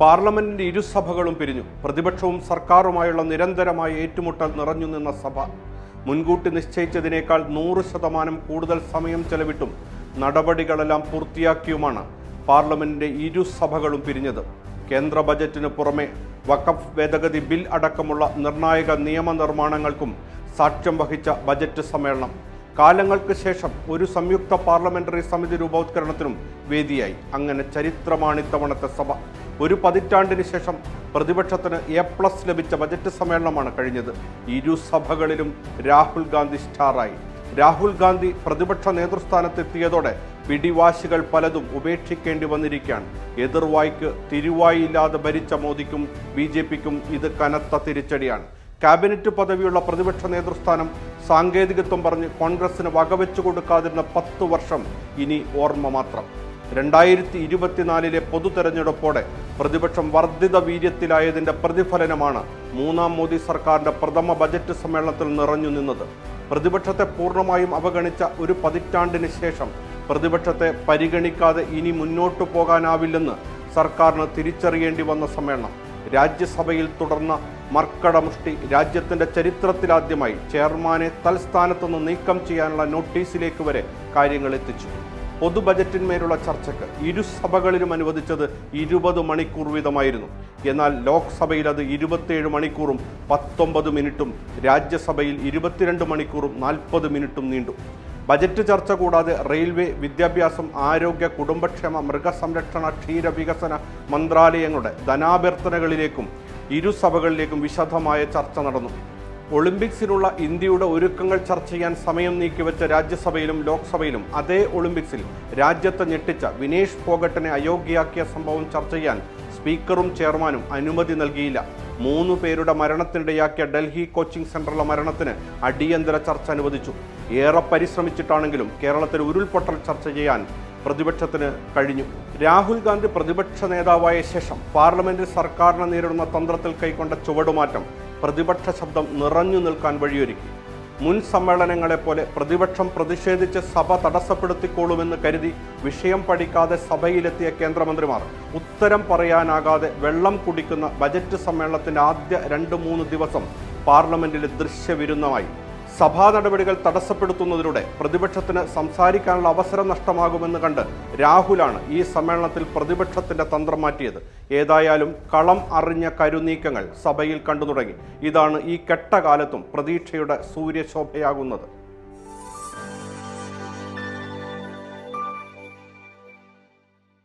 പാർലമെന്റിന്റെ ഇരുസഭകളും പിരിഞ്ഞു. പ്രതിപക്ഷവും സർക്കാരുമായുള്ള നിരന്തരമായ ഏറ്റുമുട്ടൽ നിറഞ്ഞു നിന്ന സഭ. മുൻകൂട്ടി നിശ്ചയിച്ചതിനേക്കാൾ നൂറ് ശതമാനം കൂടുതൽ സമയം ചെലവിട്ടും നടപടികളെല്ലാം പൂർത്തിയാക്കിയുമാണ് പാർലമെന്റിന്റെ ഇരുസഭകളും പിരിഞ്ഞത്. കേന്ദ്ര ബജറ്റിന് പുറമെ വഖഫ് ഭേദഗതി ബിൽ അടക്കമുള്ള നിർണായക നിയമനിർമ്മാണങ്ങൾക്കും സാക്ഷ്യം വഹിച്ച ബജറ്റ് സമ്മേളനം. കാലങ്ങൾക്ക് ശേഷം ഒരു സംയുക്ത പാർലമെന്ററി സമിതി രൂപവത്കരണത്തിനും വേദിയായി. അങ്ങനെ ചരിത്രമാണ് ഇത്തവണത്തെ സഭ. ഒരു പതിറ്റാണ്ടിന് ശേഷം പ്രതിപക്ഷത്തിന് എ പ്ലസ് ലഭിച്ച ബജറ്റ് സമ്മേളനമാണ് കഴിഞ്ഞത്. ഇരു സഭകളിലും രാഹുൽ ഗാന്ധി സ്റ്റാറായി. രാഹുൽ ഗാന്ധി പ്രതിപക്ഷ നേതൃസ്ഥാനത്തെത്തിയതോടെ പിടിവാശികൾ പലതും ഉപേക്ഷിക്കേണ്ടി വന്നിരിക്കുകയാണ്. എതിർവായ്ക്ക് തിരുവായില്ലാതെ ഭരിച്ച മോദിക്കും ബി ജെ പിക്കും ഇത് കനത്ത തിരിച്ചടിയാണ്. ക്യാബിനറ്റ് പദവിയുള്ള പ്രതിപക്ഷ നേതൃസ്ഥാനം സാങ്കേതികത്വം പറഞ്ഞ് കോൺഗ്രസിന് വകവെച്ചു കൊടുക്കാതിരുന്ന പത്തു വർഷം ഇനി ഓർമ്മ മാത്രം. രണ്ടായിരത്തി ഇരുപത്തിനാലിലെ പൊതു തെരഞ്ഞെടുപ്പോടെ പ്രതിപക്ഷം വർദ്ധിത വീര്യത്തിലായതിന്റെ പ്രതിഫലനമാണ് മൂന്നാം മോദി സർക്കാരിന്റെ പ്രഥമ ബജറ്റ് സമ്മേളനത്തിൽ നിറഞ്ഞു നിന്നത്. പ്രതിപക്ഷത്തെ പൂർണമായും അവഗണിച്ച ഒരു പതിറ്റാണ്ടിന് ശേഷം പ്രതിപക്ഷത്തെ പരിഗണിക്കാതെ ഇനി മുന്നോട്ടു പോകാനാവില്ലെന്ന് സർക്കാരിന് തിരിച്ചറിയേണ്ടി വന്ന സമ്മേളനം. രാജ്യസഭയിൽ തുടർന്ന മർക്കടമുഷ്ടി രാജ്യത്തിന്റെ ചരിത്രത്തിലാദ്യമായി ചെയർമാനെ തൽസ്ഥാനത്തുനിന്ന് നീക്കം ചെയ്യാനുള്ള നോട്ടീസിലേക്ക് വരെ കാര്യങ്ങൾ എത്തിച്ചു. പൊതു ബജറ്റിന്മേലുള്ള ചർച്ചയ്ക്ക് ഇരുസഭകളിലും അനുവദിച്ചത് ഇരുപത് മണിക്കൂർ വീതമായിരുന്നു. എന്നാൽ ലോക്സഭയിൽ അത് ഇരുപത്തിയേഴ് മണിക്കൂറും പത്തൊമ്പത് മിനിറ്റും രാജ്യസഭയിൽ ഇരുപത്തിരണ്ട് മണിക്കൂറും നാൽപ്പത് മിനിറ്റും നീണ്ടു. ബജറ്റ് ചർച്ച കൂടാതെ റെയിൽവേ വിദ്യാഭ്യാസം ആരോഗ്യ കുടുംബക്ഷേമ മൃഗസംരക്ഷണ ക്ഷീരവികസന മന്ത്രാലയങ്ങളുടെ ധനാഭ്യർത്ഥനകളിലേക്കും ഇരുസഭകളിലേക്കും വിശദമായ ചർച്ച നടന്നു. ഒളിമ്പിക്സിനുള്ള ഇന്ത്യയുടെ ഒരുക്കങ്ങൾ ചർച്ച ചെയ്യാൻ സമയം നീക്കിവെച്ച രാജ്യസഭയിലും ലോക്സഭയിലും അതേ ഒളിമ്പിക്സിൽ രാജ്യത്തെ ഞെട്ടിച്ച വിനേഷ് ഫോഗട്ടിനെ അയോഗ്യയാക്കിയ സംഭവം ചർച്ച ചെയ്യാൻ സ്പീക്കറും ചെയർമാനും അനുമതി നൽകിയില്ല. മൂന്ന് പേരുടെ മരണത്തിനിടയാക്കിയ ഡൽഹി കോച്ചിംഗ് സെന്ററിലെ മരണത്തിന് അടിയന്തര ചർച്ച അനുവദിച്ചു. ഏറെ പരിശ്രമിച്ചിട്ടാണെങ്കിലും കേരളത്തിൽ ഉരുൾപൊട്ടൽ ചർച്ച ചെയ്യാൻ പ്രതിപക്ഷത്തിന് കഴിഞ്ഞു. രാഹുൽ ഗാന്ധി പ്രതിപക്ഷ നേതാവായ ശേഷം പാർലമെന്റിൽ സർക്കാരിനെ നേരിടുന്ന തന്ത്രത്തിൽ കൈക്കൊണ്ട ചുവടുമാറ്റം പ്രതിപക്ഷ ശബ്ദം നിറഞ്ഞു നിൽക്കാൻ വഴിയൊരുക്കി. മുൻ സമ്മേളനങ്ങളെപ്പോലെ പ്രതിപക്ഷം പ്രതിഷേധിച്ച് സഭ തടസ്സപ്പെടുത്തിക്കോളുമെന്ന് കരുതി വിഷയം പഠിക്കാതെ സഭയിലെത്തിയ കേന്ദ്രമന്ത്രിമാർ ഉത്തരം പറയാനാകാതെ വെള്ളം കുടിക്കുന്ന ബജറ്റ് സമ്മേളനത്തിന്റെ ആദ്യ രണ്ട് മൂന്ന് ദിവസം പാർലമെന്റിൽ ദൃശ്യവിരുന്നമായി. സഭാ നടപടികൾ തടസ്സപ്പെടുത്തുന്നതിലൂടെ പ്രതിപക്ഷത്തിന് സംസാരിക്കാനുള്ള അവസരം നഷ്ടമാകുമെന്ന് കണ്ട് രാഹുലാണ് ഈ സമ്മേളനത്തിൽ പ്രതിപക്ഷത്തിന്റെ തന്ത്രം മാറ്റിയത്. ഏതായാലും കളം അറിഞ്ഞ കരുനീക്കങ്ങൾ സഭയിൽ കണ്ടു തുടങ്ങി. ഇതാണ് ഈ കെട്ടകാലത്തും പ്രതീക്ഷയുടെ സൂര്യശോഭയാകുന്നത്.